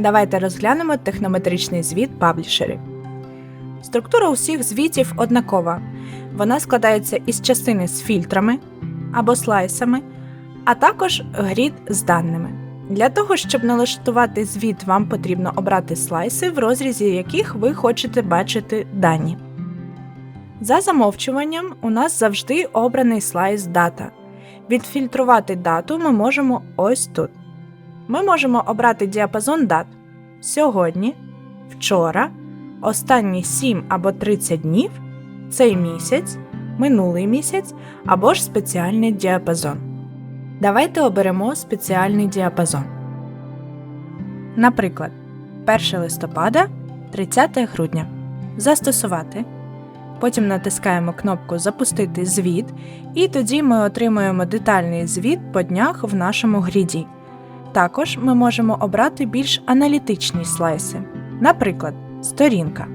Давайте розглянемо технометричний звіт паблішерів. Структура усіх звітів однакова. Вона складається із частини з фільтрами або слайсами, а також грід з даними. Для того, щоб налаштувати звіт, вам потрібно обрати слайси, в розрізі яких ви хочете бачити дані. За замовчуванням у нас завжди обраний слайс дата. Відфільтрувати дату ми можемо ось тут. Ми можемо обрати діапазон дат сьогодні, вчора, останні 7 або 30 днів, цей місяць, минулий місяць або ж спеціальний діапазон. Давайте оберемо спеціальний діапазон. Наприклад, 1 листопада 30 грудня. Застосувати. Потім натискаємо кнопку Запустити звіт, і тоді ми отримуємо детальний звіт по днях в нашому гріді. Також ми можемо обрати більш аналітичні слайси, наприклад, сторінка.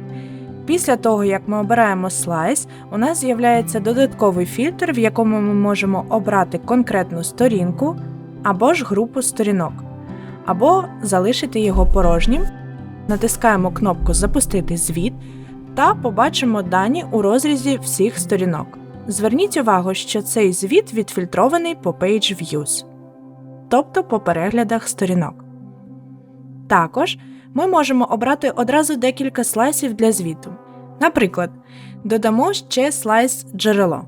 Після того, як ми обираємо слайс, у нас з'являється додатковий фільтр, в якому ми можемо обрати конкретну сторінку або ж групу сторінок, або залишити його порожнім. Натискаємо кнопку Запустити звіт та побачимо дані у розрізі всіх сторінок. Зверніть увагу, що цей звіт відфільтрований по Page Views, тобто по переглядах сторінок. Також ми можемо обрати одразу декілька слайсів для звіту. Наприклад, додамо ще слайс джерело.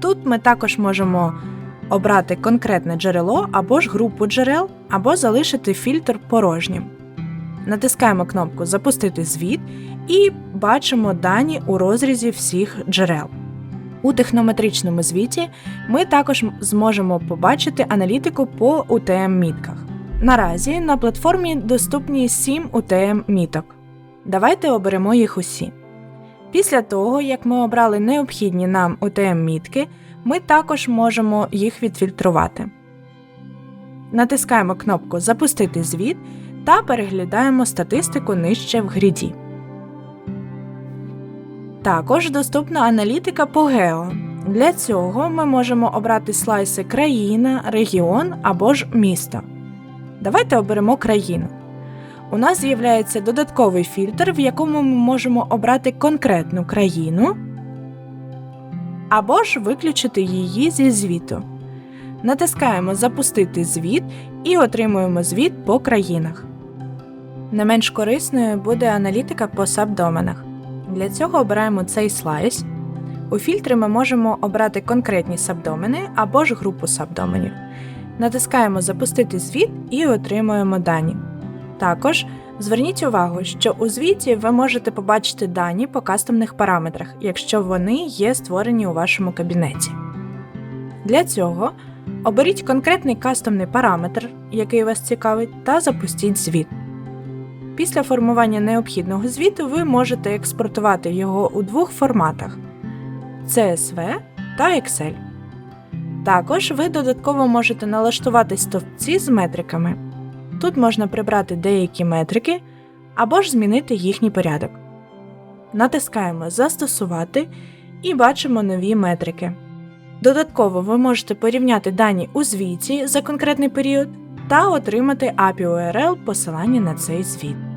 Тут ми також можемо обрати конкретне джерело або ж групу джерел, або залишити фільтр порожнім. Натискаємо кнопку Запустити звіт і бачимо дані у розрізі всіх джерел. У технометричному звіті ми також зможемо побачити аналітику по UTM-мітках. Наразі на платформі доступні 7 UTM-міток. Давайте оберемо їх усі. Після того, як ми обрали необхідні нам UTM-мітки, ми також можемо їх відфільтрувати. Натискаємо кнопку Запустити звіт та переглядаємо статистику нижче в гріді. Також доступна аналітика по гео. Для цього ми можемо обрати слайси країна, регіон або ж місто. Давайте оберемо країну. У нас з'являється додатковий фільтр, в якому ми можемо обрати конкретну країну або ж виключити її зі звіту. Натискаємо Запустити звіт і отримуємо звіт по країнах. Не менш корисною буде аналітика по сабдоменах. Для цього обираємо цей слайс. У фільтри ми можемо обрати конкретні сабдомени або ж групу сабдоменів. Натискаємо Запустити звіт і отримуємо дані. Також зверніть увагу, що у звіті ви можете побачити дані по кастомних параметрах, якщо вони є створені у вашому кабінеті. Для цього оберіть конкретний кастомний параметр, який вас цікавить, та запустіть звіт. Після формування необхідного звіту ви можете експортувати його у двох форматах CSV та Excel. Також ви додатково можете налаштувати стовпці з метриками. Тут можна прибрати деякі метрики або ж змінити їхній порядок. Натискаємо Застосувати і бачимо нові метрики. Додатково ви можете порівняти дані у звіті за конкретний період та отримати API URL посилання на цей звіт.